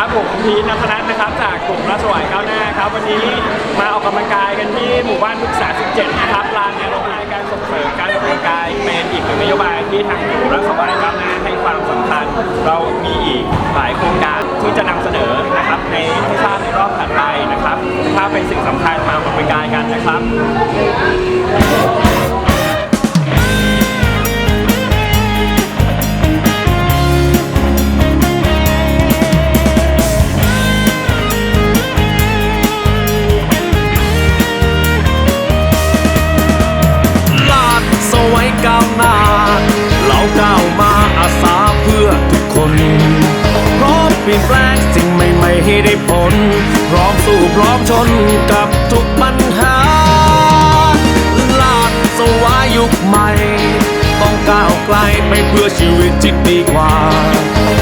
ครับผมพีทนัทนัทนะครับ จากกลุ่มราชวายก้าวหน้าครับ วันนี้มาออกกำลังกายกันที่หมู่บ้านพฤกษา 17 นะครับลานแนวโน้มในการส่งเสริมการออกกำลังกายเป็นอีกหนึ่งนโยบายที่ทางกลุ่มราชวายก้าวหน้าให้ความสำคัญ เรามีอีกหลายโครงการที่จะนำเสนอนะครับในให้ทราบในรอบถัดไปนะครับ ถ้าเป็นสิ่งสำคัญมาออกกำลังกายกันนะครับ วัยก้าวหน้า เราก้าวมาอาสาเพื่อทุกคนพร้อมเปลี่ยนแปลงสิ่งใหม่ๆให้ได้ผล พร้อมสู้พร้อมชนกับทุกปัญหาลาดสวายุคใหม่ ต้องก้าวไกลไปเพื่อชีวิตที่ดีกว่า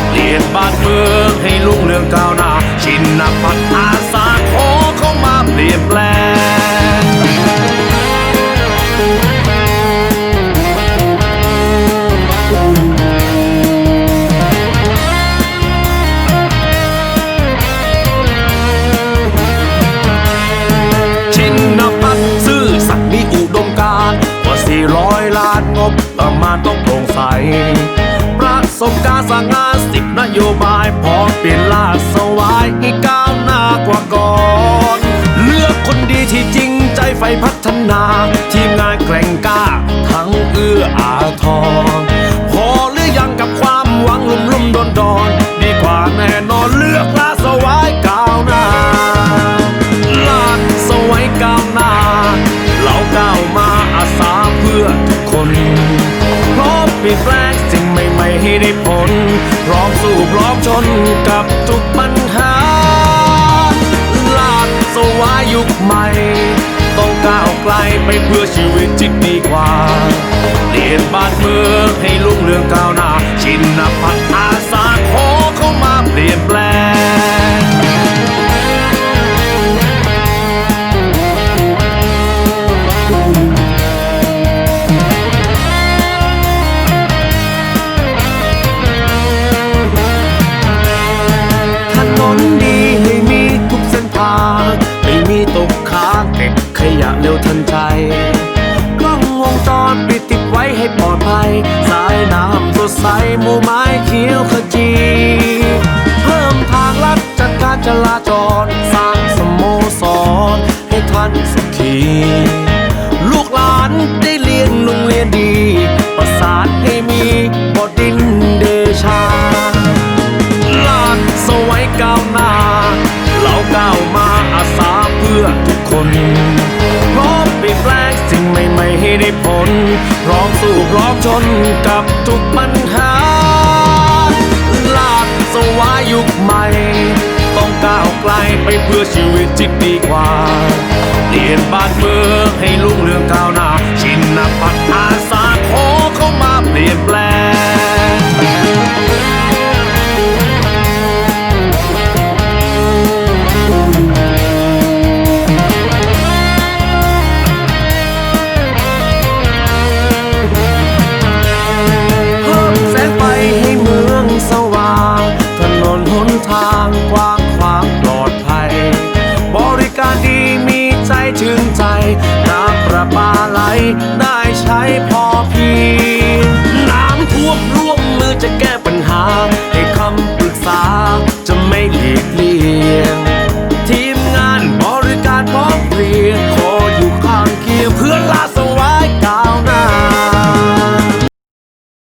เปลี่ยนบ้านเมืองให้รุ่งเรืองก้าวหน้า ชินนพัฒนา สมการสั่งงานสิบนโยบายพอเปลี่ยนลาสวายอีกก้าวหน้ากว่าก่อน นพร้อมสู้พร้อมชนกับทุกปัญหา ลาดสวายยุคใหม่ ต้องก้าวไกลไปเพื่อชีวิตที่ดีกว่า เปลี่ยนบ้านเมืองให้ลุ่งเรืองก้าวหน้า ชินพัฒน์อา กล้องวงจรปิดติดไว้ให้ปลอดภัย สายน้ำสดใสหมู่ไม้เขียวขจี เพิ่มทางลัดจัดการจราจร หนพร้อมสู้พร้อมชนกับทุกปัญหา ลากสวายยุคใหม่ ต้องก้าวไกลไปเพื่อชีวิตที่ดีกว่า เปลี่ยนบ้านเมืองให้ลุ่งเรืองก้าวหน้า ชินพัฒน์อา ได้ใช้